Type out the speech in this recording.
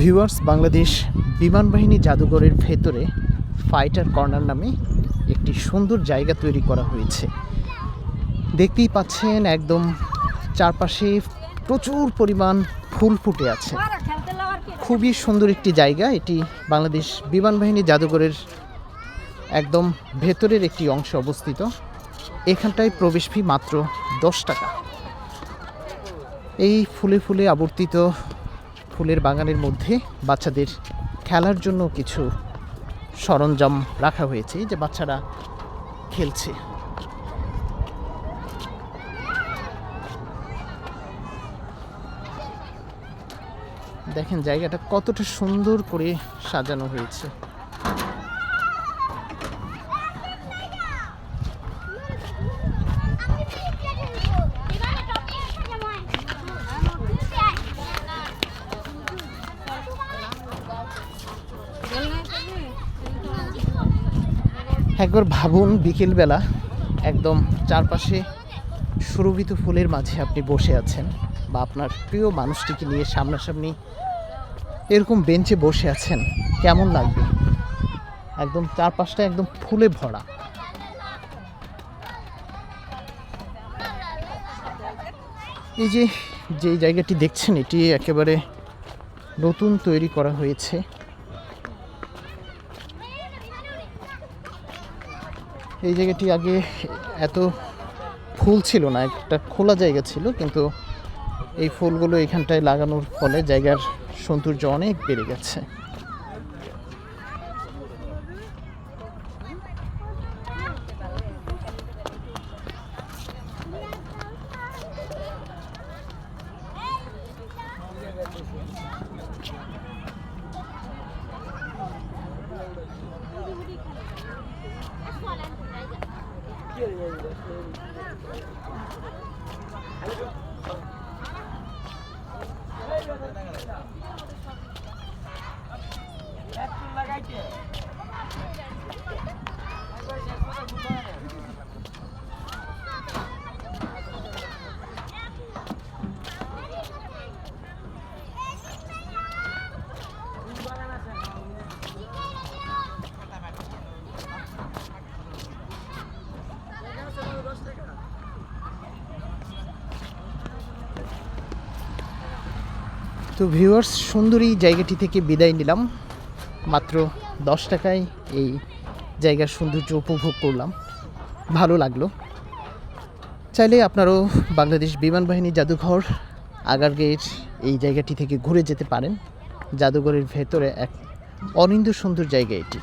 Viewers, Bangladesh বিমান বাহিনী জাদুঘরের ভেতরে ফাইটার কর্নার নামে একটি সুন্দর জায়গা তৈরি করা হয়েছে। দেখতেই পাচ্ছেন একদম চারপাশে প্রচুর পরিমাণ ফুল ফুটে আছে। খুবই সুন্দর একটি জায়গা। এটি বাংলাদেশ বিমান বাহিনী জাদুঘরের একদম ভেতরের একটি অংশ অবস্থিত। এখানটায় প্রবেশ ফি মাত্র দশ টাকা। এই ফুলে ফুলে আবর্তিত ফুলের বাগানের মধ্যে বাচ্চাদের খেলার জন্য কিছু সরঞ্জাম রাখা হয়েছে যে বাচ্চারা খেলছে। দেখেন জায়গাটা কতটা সুন্দর করে সাজানো হয়েছে। একবার ভাবুন বিকেলবেলা একদম চারপাশে সুরভিত ফুলের মাঝে আপনি বসে আছেন বা আপনার প্রিয় মানুষটিকে নিয়ে সামনাসামনি এরকম বেঞ্চে বসে আছেন, কেমন লাগবে? একদম চারপাশটা একদম ফুলে ভরা। এই যে যে জায়গাটি দেখছেন, এটি একেবারে নতুন তৈরি করা হয়েছে। এই জায়গাটি আগে এত ফুল ছিল না, একটা খোলা জায়গা ছিল, কিন্তু এই ফুলগুলো এখানটায় লাগানোর ফলে জায়গার সৌন্দর্য অনেক বেড়ে গেছে। 的。তো ভিউয়ার্স সুন্দরী জায়গাটি থেকে বিদায় নিলাম। মাত্র দশ টাকায় এই জায়গার সৌন্দর্য উপভোগ করলাম। ভালো লাগল। চাইলে আপনারাও বাংলাদেশ বিমান বাহিনী জাদুঘর আগারগের এই জায়গাটি থেকে ঘুরে যেতে পারেন। জাদুঘরের ভেতরে এক অনিন্দ সুন্দর জায়গা এটি।